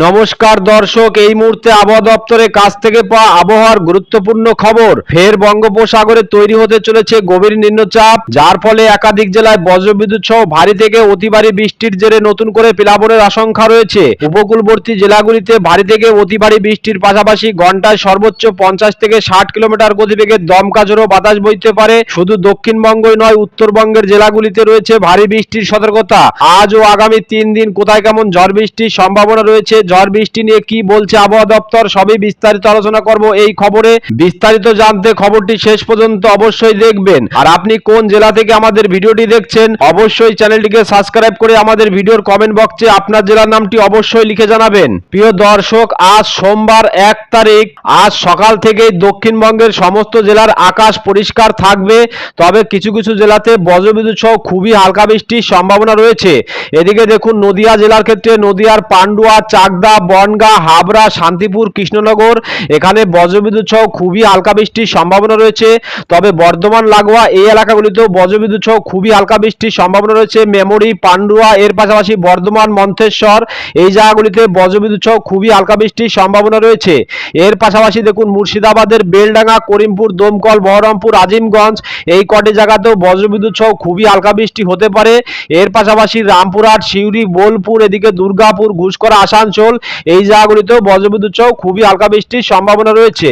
নমস্কার দর্শক, এই মুহূর্তে আবহাওয়া দপ্তরের কাছ থেকে পাওয়া আবহাওয়ার গুরুত্বপূর্ণ খবর। ফের বঙ্গোপসাগরে তৈরি হতে চলেছে গভীর নিম্নচাপ, যার ফলে একাধিক জেলায় বজ্রবিদ্যুৎ সহ ভারী থেকে অতি ভারী বৃষ্টির জেরে নতুন করে প্লাবনের আশঙ্কা রয়েছে। উপকূলবর্তী জেলাগুলিতে ভারী থেকে অতি ভারী বৃষ্টির পাশাপাশি ঘন্টায় সর্বোচ্চ পঞ্চাশ থেকে ষাট কিলোমিটার গতিবেগে দমকা ঝোড়ো বাতাস বইতে পারে। শুধু দক্ষিণবঙ্গই নয়, উত্তরবঙ্গের জেলাগুলিতে রয়েছে ভারী বৃষ্টির সতর্কতা। আজ ও আগামী তিন দিন কোথায় কেমন ঝড় বৃষ্টির সম্ভাবনা রয়েছে ঝড় বৃষ্টি নিয়ে কি বলছে আবহাওয়া দপ্তর, সবই বিস্তারিত আলোচনা করব এই খবরে। বিস্তারিত জানতে খবরটি শেষ পর্যন্ত অবশ্যই দেখবেন। আর আপনি কোন জেলা থেকে আমাদের ভিডিওটি দেখছেন, অবশ্যই চ্যানেলটিকে সাবস্ক্রাইব করে আমাদের ভিডিওর কমেন্ট বক্সে আপনার জেলার নামটি অবশ্যই লিখে জানাবেন। প্রিয় দর্শক, আজ সোমবার এক তারিখ, আজ সকাল থেকেই দক্ষিণবঙ্গের সমস্ত জেলার আকাশ পরিষ্কার থাকবে। তবে কিছু কিছু জেলাতে বজ্রবিদ্যুৎ সহ খুবই হালকা বৃষ্টির সম্ভাবনা রয়েছে। এদিকে দেখুন, নদিয়া জেলার ক্ষেত্রে নদিয়ার পান্ডুয়া চাকদা, বনগা, হাবড়া, শান্তিপুর, কৃষ্ণনগর, এখানে বজ্রবিদ্যুৎ সহ খুবই হালকা বৃষ্টির সম্ভাবনা রয়েছে। তবে বর্ধমান, লাগোয়া এই এলাকাগুলিতেও বজ্রবিদ্যুৎ সহ খুবই হালকা বৃষ্টির সম্ভাবনা রয়েছে। মেমরি, পান্ডুয়া, এর পাশাপাশি বর্ধমান মন্থেশ্বর এই জায়গাগুলিতে বজ্রবিদ্যুৎ সহ খুবই হালকা বৃষ্টির সম্ভাবনা রয়েছে। এর পাশাপাশি দেখুন মুর্শিদাবাদের বেলডাঙ্গা, করিমপুর, দমকল, বহরমপুর, আজিমগঞ্জ এই কটি জায়গাতেও বজ্রবিদ্যুৎ সহ খুবই হালকা বৃষ্টি হতে পারে। এর পাশাপাশি রামপুরহাট, সিউড়ি, বোলপুর, এদিকে দুর্গাপুর ঘুষকরা আসানসোল এই জায়গাগুলিতেও বজ্রবিদ্যুৎ সহ খুবই হালকা বৃষ্টির সম্ভাবনা রয়েছে।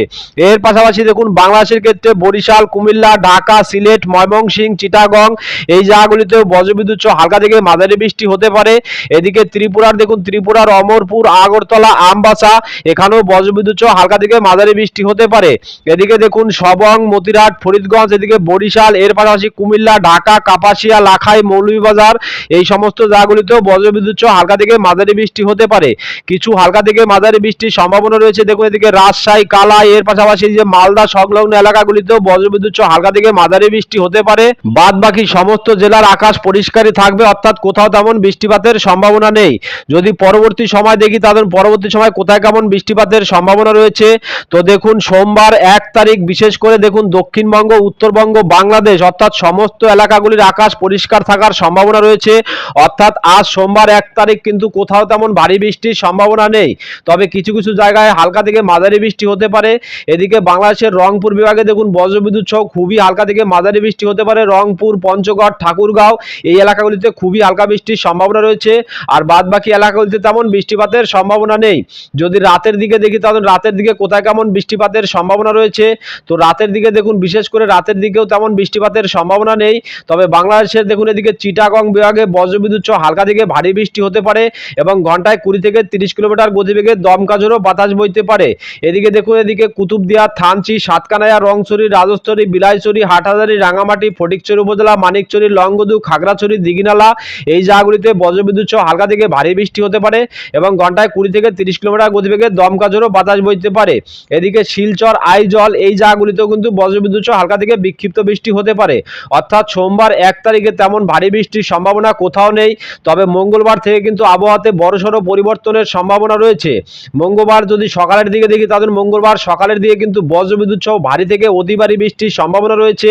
এর পাশাপাশি দেখুন, বাংলাদেশের ক্ষেত্রে বরিশাল, কুমিল্লা, ঢাকা, সিলেট, ময়মনসিংহ, চিটাগং, এই জায়গাগুলিতেও বজ্রবিদ্যুৎ সহ হালকা থেকে মাঝারি বৃষ্টি হতে পারে। এদিকে ত্রিপুরার, দেখুন, ত্রিপুরার অমরপুর, আগরতলা, আমবাসা, এখানেও বজ্রবিদ্যুৎ সহ হালকা থেকে মাঝারি বৃষ্টি হতে পারে। এদিকে দেখুন, সবং মতিরাট ফরিদগঞ্জ, এদিকে বরিশাল, এর পাশাপাশি কুমিল্লা, ঢাকা, কাপাসিয়া, লাখাই, মৌলভীবাজার, এই সমস্ত জায়গাগুলিতেও বজ্রবিদ্যুৎ সহ হালকা থেকে মাঝারি বৃষ্টি হতে পারে। কিছু হালকা থেকে মাঝারি বৃষ্টির সম্ভাবনা রয়েছে। দেখুন এদিকে রাজশাহী, কালাই, এর পাশাপাশি যে মালদা সংলগ্ন এলাকাগুলিতেও বজ্রবিদ্যুৎ হালকা থেকে মাঝারি বৃষ্টি হতে পারে। বাদ বাকি সমস্ত জেলার আকাশ পরিষ্কারই থাকবে, অর্থাৎ কোথাও তেমন বৃষ্টিপাতের সম্ভাবনা নেই। যদি পরবর্তী সময় দেখি তাদের পরবর্তী সময় কোথায় কেমন বৃষ্টিপাতের সম্ভাবনা রয়েছে? তো দেখুন, সোমবার এক তারিখ, বিশেষ করে দেখুন দক্ষিণবঙ্গ, উত্তরবঙ্গ, বাংলাদেশ, অর্থাৎ সমস্ত এলাকাগুলির আকাশ পরিষ্কার থাকার সম্ভাবনা রয়েছে। অর্থাৎ আজ সোমবার এক তারিখ কিন্তু কোথাও তেমন ভারী বৃষ্টির সম্ভাবনা নেই। তবে কিছু কিছু জায়গায় হালকা থেকে মাঝারি বৃষ্টি হতে পারে। এদিকে বাংলাদেশের রংপুর বিভাগে দেখুন বজ্রবিদ্যুৎ সহ খুবই হালকা থেকে মাঝারি বৃষ্টি হতে পারে। রংপুর, পঞ্চগড়, ঠাকুরগাঁও এই এলাকাগুলিতে খুবই হালকা বৃষ্টির সম্ভাবনা রয়েছে। আর বাদ বাকি এলাকাগুলিতে তেমন বৃষ্টিপাতের সম্ভাবনা নেই। যদি রাতের দিকে দেখি তাহলে রাতের দিকে কোথায় কেমন বৃষ্টিপাতের সম্ভাবনা রয়েছে? তো রাতের দিকে দেখুন, বিশেষ করে রাতের দিকেও তেমন বৃষ্টিপাতের সম্ভাবনা নেই। তবে বাংলাদেশের দেখুন এদিকে চিটাগং বিভাগে বজ্রবিদ্যুৎ সহ হালকা থেকে ভারী বৃষ্টি হতে পারে এবং ঘন্টায় কুড়ি থেকে তিরিশ কিলোমিটার গতিবেগে দমকা ঝোড়ো বাতাস বইতে পারে। এদিকে দেখুন, এদিকে কুতুবদিয়া, থানচি, সাতকানায়া, রংছড়ি রাজস্থলী বিলাইছড়ি, হাটহাজারি, রাঙামাটি ফটিকচুরি উপজেলা মানিকচুরি লংগদু, খাগড়াছড়ি, দিঘিনালা এই জায়গাগুলিতে বজ্রবিদ্যুৎ সহ হালকা থেকে ভারী বৃষ্টি হতে পারে এবং ঘন্টায় কুড়ি থেকে তিরিশ কিলোমিটার গতিবেগে দমকা ঝোড়ো বাতাস বইতে পারে। এদিকে শিলচর, আইজল এই জায়গাগুলিতেও কিন্তু বজ্রবিদ্যুৎ সহ হালকা থেকে বিক্ষিপ্ত বৃষ্টি হতে পারে। অর্থাৎ সোমবার এক তারিখে তেমন ভারী বৃষ্টির সম্ভাবনা কোথাও নেই। তবে মঙ্গলবার থেকে কিন্তু আবহাওয়াতে বড়সড় পরিবর্তনের সম্ভাবনা রয়েছে। মঙ্গলবার যদি সকালের দিকে দেখি তাদের মঙ্গলবার সকালের দিকে কিন্তু বজ্রবিদ্যুৎ সহ ভারী থেকে অতি ভারী বৃষ্টির সম্ভাবনা রয়েছে।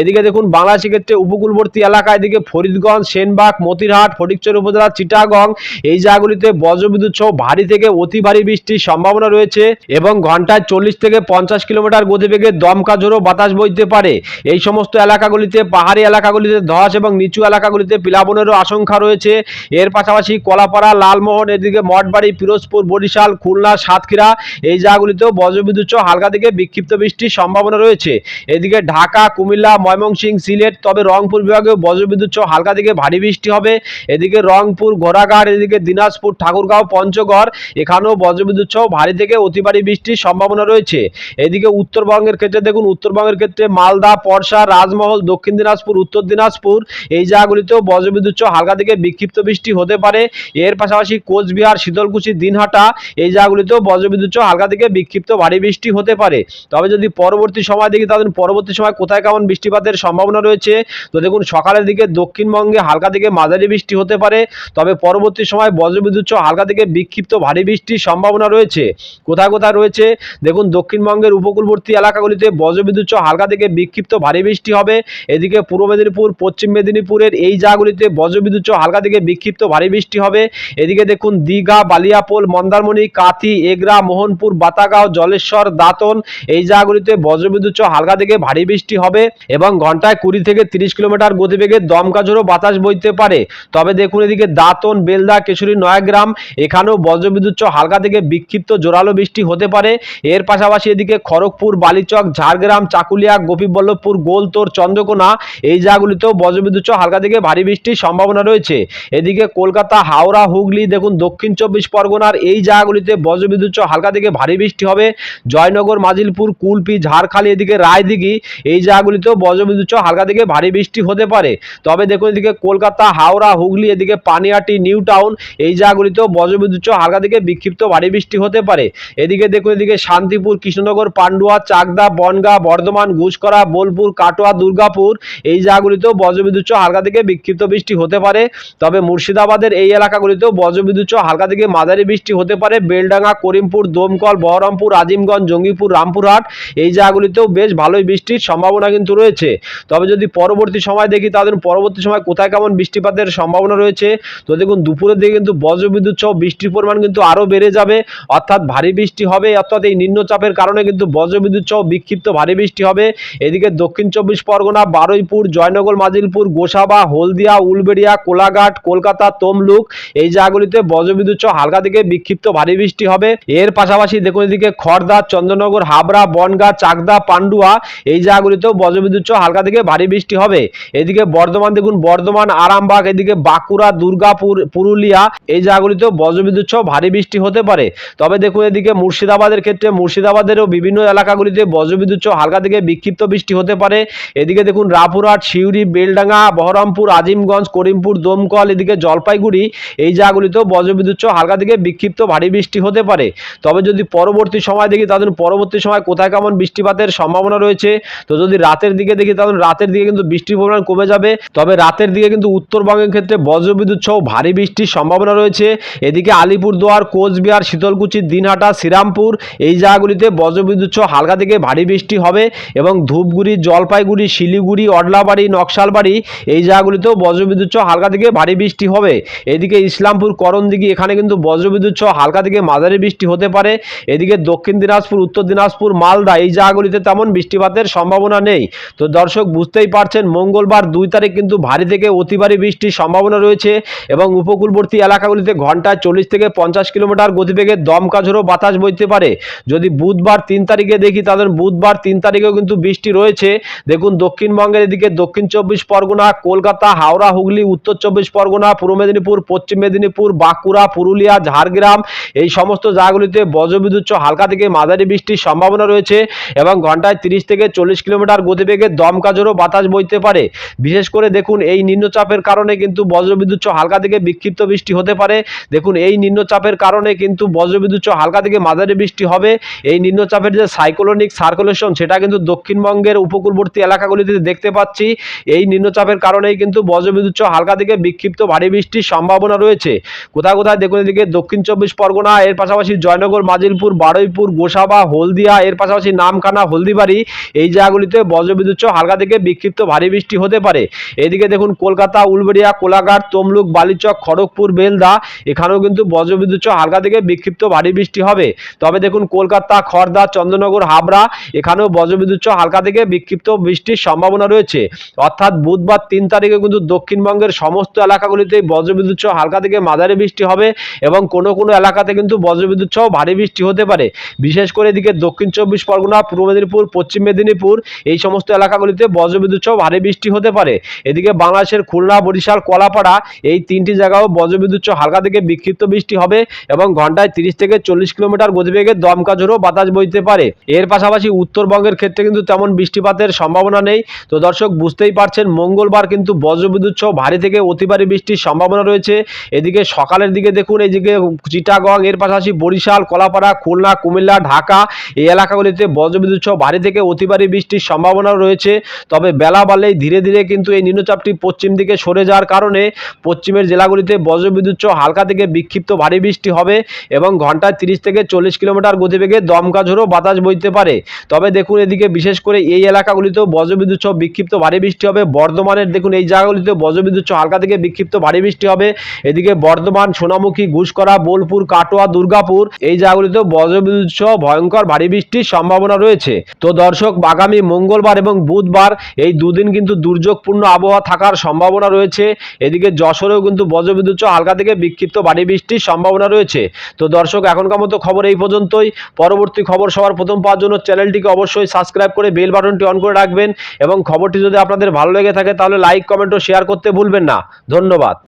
এদিকে দেখুন বাংলাদেশের ক্ষেত্রে উপকূলবর্তী এলাকা এদিকে ফরিদগঞ্জ, সেনবাগ, মতিরহাট, ফটিকচর উপজেলা, চিটাগং এই জায়গাগুলিতে বজ্রবিদ্যুৎ সহ ভারী থেকে অতি ভারী বৃষ্টির সম্ভাবনা রয়েছে এবং ঘন্টায় চল্লিশ থেকে পঞ্চাশ কিলোমিটার গতিবেগে দমকা ঝোড়ো বাতাস বইতে পারে। এই সমস্ত এলাকাগুলিতে, পাহাড়ি এলাকাগুলিতে ধস এবং নিচু এলাকাগুলিতে পিলাবনেরও আশঙ্কা রয়েছে। এর পাশাপাশি কলাপাড়া, লালমোহন, এদিকে মঠবাড়ি পিরোজপুর বরিশাল, খুলনা, সাতক্ষীরা, এই জায়গাগুলিতেও বজ্রবিদ্যুৎ সহ হালকা থেকে বিক্ষিপ্ত বৃষ্টির সম্ভাবনা রয়েছে। এদিকে ঢাকা, কুমিল্লা, ময়মনসিংহ, সিলেট, তবে রংপুর বিভাগেও বজ্রবিদ্যুৎ সহ হালকা থেকে ভারী বৃষ্টি হবে। এদিকে রংপুর ঘোড়াঘাট এদিকে দিনাজপুর, ঠাকুরগাঁও, পঞ্চগড়, এখানেও বজ্রবিদ্যুৎ সহ ভারী থেকে অতি ভারী বৃষ্টির সম্ভাবনা রয়েছে। এদিকে উত্তরবঙ্গের ক্ষেত্রে দেখুন, উত্তরবঙ্গের ক্ষেত্রে মালদা, পরশা, রাজমহল, দক্ষিণ দিনাজপুর, উত্তর দিনাজপুর, এই জায়গাগুলিতেও বজ্রবিদ্যুৎ সহ হালকা থেকে বিক্ষিপ্ত বৃষ্টি হতে পারে। এর পাশাপাশি কোচবিহার শীতলকুচি, দিনহাটা, এই জায়গাগুলিতেও বজ্রবিদ্যুৎ হালকা থেকে বিক্ষিপ্ত ভারী বৃষ্টি হতে পারে। তবে যদি পরবর্তী সময় দেখি, তাহলে পরবর্তী সময় কোথায় কেমন বৃষ্টিপাতের সম্ভাবনা রয়েছে? তো দেখুন, সকালের দিকে দক্ষিণবঙ্গে হালকা থেকে মাঝারি বৃষ্টি হতে পারে। তবে পরবর্তী সময় বজ্রবিদ্যুৎ হালকা থেকে বিক্ষিপ্ত ভারী বৃষ্টির সম্ভাবনা রয়েছে। কোথায় কোথায় রয়েছে? দেখুন, দক্ষিণবঙ্গের উপকূলবর্তী এলাকাগুলিতে বজ্রবিদ্যুৎ হালকা থেকে বিক্ষিপ্ত ভারী বৃষ্টি হবে। এদিকে পূর্ব মেদিনীপুর, পশ্চিম মেদিনীপুরের এই জায়গাগুলিতে বজ্রবিদ্যুৎ হালকা থেকে বিক্ষিপ্ত ভারী বৃষ্টি হবে। এদিকে দেখুন, দীঘা বালিয়াপোল, মন্দারমণি, কাথি, এগরা, মোহনপুর, বাতাগাঁও, জলেশ্বর, দাঁতন এই জায়গাগুলিতে বজ্রবিদ্যুৎ হালকা থেকে ভারী বৃষ্টি হবে এবং ঘন্টায় কুড়ি থেকে তিরিশ কিলোমিটার গতিবেগে দমকা ঝোড়ো বাতাস বইতে পারে। তবে দেখুন এদিকে দাঁতন, বেলদা, কেশরী, নয়াগ্রাম, এখানেও বজ্রবিদ্যুৎ হালকা থেকে বিক্ষিপ্ত জোরালো বৃষ্টি হতে পারে। এর পাশাপাশি এদিকে খড়গপুর, বালিচক, ঝাড়গ্রাম, চাকুলিয়া, গোপীবল্লভপুর, গোলতোর, চন্দ্রকোনা এই জায়গাগুলিতেও বজ্রবিদ্যুৎ হালকা থেকে ভারী বৃষ্টির সম্ভাবনা রয়েছে। এদিকে কলকাতা, হাওড়া, হুগলি, দেখুন দক্ষিণ চব্বিশ পরগনার এই জায়গাগুলিতে বজ্রবিদ্যুৎ হালকা থেকে ভারী বৃষ্টি হবে। জয়নগর, মাজিলপুর, কুলপি, ঝাড়খালি এদিকে রায়দিঘি এই জায়গাগুলিতেও বজ্রবিদ্যুৎ হালকা থেকে ভারী বৃষ্টি হতে পারে। তবে দেখুন এদিকে কলকাতা, হাওড়া, হুগলি, এদিকে পানিয়াটি, নিউ টাউন এই জায়গাগুলিতেও বজ্রবিদ্যুৎ হালকা থেকে বিক্ষিপ্ত ভারী বৃষ্টি হতে পারে। এদিকে দেখুন এদিকে শান্তিপুর, কৃষ্ণনগর, পান্ডুয়া, চাকদা, বনগাঁ, বর্ধমান ঘুষকরা বোলপুর, কাটোয়া, দুর্গাপুর এই জায়গাগুলিতেও বজ্রবিদ্যুৎ হালকা থেকে বিক্ষিপ্ত বৃষ্টি হতে পারে। তবে মুর্শিদাবাদের এই এলাকাগুলিতেও বজ্রবিদ্যুৎ হালকা থেকে মাঝারি বৃষ্টি হতে পারে। বেলডাঙ্গা, করিমপুর, দমকল, বহরমপুর, আজিমগঞ্জ, জঙ্গিপুর, রামপুরহাট এই জায়গাগুলিতেও বেশ ভালোই বৃষ্টির সম্ভাবনা কিন্তু রয়েছে। তবে যদি পরবর্তী সময় দেখি তাদের পরবর্তী সময় কোথায় কেমন বৃষ্টিপাতের সম্ভাবনা রয়েছে? তো দেখুন, দুপুরের দিকে কিন্তু বজ্রবিদ্যুৎ সহ বৃষ্টির পরিমাণ কিন্তু আরও বেড়ে যাবে। অর্থাৎ ভারী বৃষ্টি হবে, অর্থাৎ এই নিম্নচাপের কারণে কিন্তু বজ্রবিদ্যুৎ সহ বিক্ষিপ্ত ভারী বৃষ্টি হবে। এদিকে দক্ষিণ চব্বিশ পরগনা, বারুইপুর, জয়নগর, মাজিলপুর, গোসাবা, হলদিয়া, উলবেড়িয়া, কোলাঘাট, কলকাতা, তমলুক এই জায়গাগুলিতে বজ্রবিদ্যুৎ সহ হালকা থেকে বিক্ষিপ্ত ভারী বৃষ্টি হবে। এর পাশাপাশি দেখুন এদিকে খড়দা চন্দ্রনগর, হাবড়া, বনগাঁ, চাকদা, পান্ডুয়া এই জায়গাগুলিতেও বজ্রবিদ্যুৎ হালকা থেকে ভারী বৃষ্টি হবে। এদিকে বর্ধমান দেখুন, বর্ধমান, আরামবাগ, এদিকে বাঁকুড়া, দুর্গাপুর, পুরুলিয়া এই জায়গাগুলিতেও বজ্রবিদ্যুৎ ভারী বৃষ্টি হতে পারে। তবে দেখুন এদিকে মুর্শিদাবাদের ক্ষেত্রে মুর্শিদাবাদেরও বিভিন্ন এলাকাগুলিতে বজ্রবিদ্যুৎ হালকা থেকে বিক্ষিপ্ত বৃষ্টি হতে পারে। এদিকে দেখুন রাপুরহাট সিউড়ি, বেলডাঙ্গা, বহরমপুর, আজিমগঞ্জ, করিমপুর, দমকল, এদিকে জলপাইগুড়ি এই জায়গাগুলিতেও বজ্রবিদ্যুৎ হালকা থেকে বিক্ষিপ্ত ভারী বৃষ্টি হতে পারে। তবে যদি পরবর্তী সময় দেখি তাদের পরবর্তী সময় কোথায় কেমন বৃষ্টিপাতের সম্ভাবনা রয়েছে? তো যদি রাতের দিকে দেখি, তাহলে রাতের দিকে কিন্তু বৃষ্টির পরিমাণ কমে যাবে। তবে রাতের দিকে কিন্তু উত্তরবঙ্গের ক্ষেত্রে বজ্রবিদ্যুৎ সহ ভারী বৃষ্টির সম্ভাবনা রয়েছে। এদিকে আলিপুরদুয়ার, কোচবিহার, শীতলকুচি, দিনহাটা, শ্রীরামপুর, এই জায়গাগুলিতে বজ্রবিদ্যুৎ সহ হালকা থেকে ভারী বৃষ্টি হবে এবং ধূপগুড়ি, জলপাইগুড়ি, শিলিগুড়ি, অডলাবাড়ি, নকশালবাড়ি এই জায়গাগুলিতেও বজ্রবিদ্যুৎ সহ হালকা থেকে ভারী বৃষ্টি হবে। এদিকে ইসলামপুর, করণদিঘি, এখানে কিন্তু বজ্রবিদ্যুৎ সহ হালকা থেকে মাঝারি বৃষ্টি হতে পারে। এদিকে দক্ষিণ দিনাজপুর, উত্তর দিনাজপুর, মালদা এই জায়গাগুলিতে তেমন বৃষ্টিপাতের সম্ভাবনা নেই। তো দর্শক বুঝতেই পারছেন, মঙ্গলবার দুই তারিখ কিন্তু ভারী থেকে অতি ভারী বৃষ্টির সম্ভাবনা রয়েছে এবং উপকূলবর্তী এলাকাগুলিতে ঘন্টায় চল্লিশ থেকে পঞ্চাশ কিলোমিটার গতিবেগে দমকা ঝোড়ো বাতাস বইতে পারে। যদি বুধবার তিন তারিখে দেখি, তাদের বুধবার তিন তারিখেও কিন্তু বৃষ্টি রয়েছে। দেখুন, দক্ষিণবঙ্গের এদিকে দক্ষিণ চব্বিশ পরগনা, কলকাতা, হাওড়া, হুগলি, উত্তর চব্বিশ পরগনা, পূর্ব মেদিনীপুর, পশ্চিম মেদিনীপুর, বাঁকুড়া, পুরুলিয়া ঝাড়গ্রাম, এই সমস্ত জায়গাগুলিতে বজ্রবিদ্যুৎ হালকা থেকে মাঝারি বৃষ্টির সম্ভাবনা রয়েছে এবং ঘন্টায় তিরিশ থেকে চল্লিশ কিলোমিটার গতিবেগে দমকা ঝোড়ো বাতাস বইতে পারে। বিশেষ করে দেখুন, এই নিম্নচাপের কারণে কিন্তু বজ্রবিদ্যুৎ হালকা থেকে বিক্ষিপ্ত বৃষ্টি হতে পারে। দেখুন, এই নিম্নচাপের কারণে কিন্তু বজ্রবিদ্যুৎ হালকা থেকে মাঝারি বৃষ্টি হবে। এই নিম্নচাপের যে সাইক্লোনিক সার্কুলেশন, সেটা কিন্তু দক্ষিণবঙ্গের উপকূলবর্তী এলাকাগুলিতে দেখতে পাচ্ছি। এই নিম্নচাপের কারণেই কিন্তু বজ্রবিদ্যুৎ হালকা থেকে বিক্ষিপ্ত ভারী বৃষ্টির সম্ভাবনা রয়েছে। কোথায় কোথায় দেখুন এদিকে দক্ষিণ চব্বিশ পরগনা, এর পাশাপাশি জয়নগর, মাজিলপুর, বারুইপুর, গোসাবা, হলদিয়া, এর পাশাপাশি নামখানা, হলদিবাড়ি এই জায়গাগুলিতে বজ্রবিদ্যুৎ হালকা থেকে বিক্ষিপ্ত ভারী বৃষ্টি হতে পারে। এদিকে দেখুন, কলকাতা, উলবেড়িয়া, কোলাঘাট, তমলুক, বালিচক, খড়গপুর, বেলদা, এখানেও কিন্তু বজ্রবিদ্যুৎ হালকা থেকে বিক্ষিপ্ত ভারী বৃষ্টি হবে। তবে দেখুন, কলকাতা খড়দা চন্দ্রনগর, হাবড়া, এখানেও বজ্রবিদ্যুৎ হালকা থেকে বিক্ষিপ্ত বৃষ্টির সম্ভাবনা রয়েছে। অর্থাৎ বুধবার তিন তারিখে কিন্তু দক্ষিণবঙ্গের সমস্ত এলাকাগুলিতে বজ্রবিদ্যুৎ হালকা থেকে মাঝারি বৃষ্টি হবে। এবং কোনো কোনো এলাকাতে কিন্তু বজ্রবিদ্যুৎ সহ ভারী বৃষ্টি হতে পারে। বিশেষ করে এদিকে দক্ষিণ চব্বিশ পরগনা, পূর্ব মেদিনীপুর, পশ্চিম মেদিনীপুর এই সমস্ত এলাকাগুলিতে বজ্রবিদ্যুৎ সহ ভারী বৃষ্টি হতে পারে। এদিকে বাংলাদেশের খুলনা, বরিশাল, কলাপাড়া এই তিনটি জায়গাও বজ্রবিদ্যুৎ সহ হালকা থেকে বিক্ষিপ্ত বৃষ্টি হবে এবং ঘন্টায় তিরিশ থেকে চল্লিশ কিলোমিটার গতিবেগে দমকা ঝোড়ো বাতাস বইতে পারে। এর পাশাপাশি উত্তরবঙ্গের ক্ষেত্রে কিন্তু তেমন বৃষ্টিপাতের সম্ভাবনা নেই। তো দর্শক, বুঝতেই পারছেন, মঙ্গলবার কিন্তু বজ্রবিদ্যুৎ সহ ভারী থেকে অতি ভারী বৃষ্টির সম্ভাবনা রয়েছে। এদিকে সকালের দিকে দেখুন এইদিকে চিটাগং, এর পাশাপাশি বরিশাল, কলাপাড়া, খুলনা, কুমিল্লা, ঢাকা এই এলাকাগুলিতে বজ্রবিদ্যুৎ সহ ভারী থেকে অতি ভারী বৃষ্টির সম্ভাবনা রয়েছে। তবে বেলা বাড়লেই ধীরে ধীরে কিন্তু এই নিম্নচাপটি পশ্চিম দিকে সরে যাওয়ার কারণে পশ্চিমের জেলাগুলিতে বজ্রবিদ্যুৎ সহ হালকা থেকে বিক্ষিপ্ত ভারী বৃষ্টি হবে এবং ঘন্টায় তিরিশ থেকে চল্লিশ কিলোমিটার গতিবেগে দমকা ঝোড়ো বাতাস বইতে পারে। তবে দেখুন এদিকে বিশেষ করে এই এলাকাগুলিতেও বজ্রবিদ্যুৎ সহ বিক্ষিপ্ত ভারী বৃষ্টি হবে। বর্ধমানের দেখুন এই জায়গাগুলিতে বজ্রবিদ্যুৎ সহ হালকা থেকে বিক্ষিপ্ত ভারী বৃষ্টি হবে। এদিকে বর্ধমান, সোনামুখী ঘুষকরা বোলপুর, কাটোয়া, দুর্গাপুর এই জায়গাগুলিতেও বজ্রবিদ্যুৎ সহ ভয়ঙ্কর ভারী বৃষ্টির সম্ভাবনা রয়েছে। তো দর্শক, আগামী মঙ্গলবার এবং বুধবার এই দুদিন কিন্তু দুর্যোগপূর্ণ আবহাওয়া থাকার সম্ভাবনা রয়েছে। এদিকে যশোরেও কিন্তু বজ্রবিদ্যুৎ সহ হালকা থেকে বিক্ষিপ্ত ভারী বৃষ্টির সম্ভাবনা রয়েছে। তো দর্শক, এখনকার মতো খবর এই পর্যন্তই। পরবর্তী খবর সবার প্রথম পাওয়ার জন্য চ্যানেলটিকে অবশ্যই সাবস্ক্রাইব করে বেল বাটনটি অন করে রাখবেন এবং খবরটি যদি আপনাদের ভালো লেগে থাকে, তাহলে লাইক, কমেন্ট ও শেয়ার করতে ভুলবেন না। ধন্যবাদ।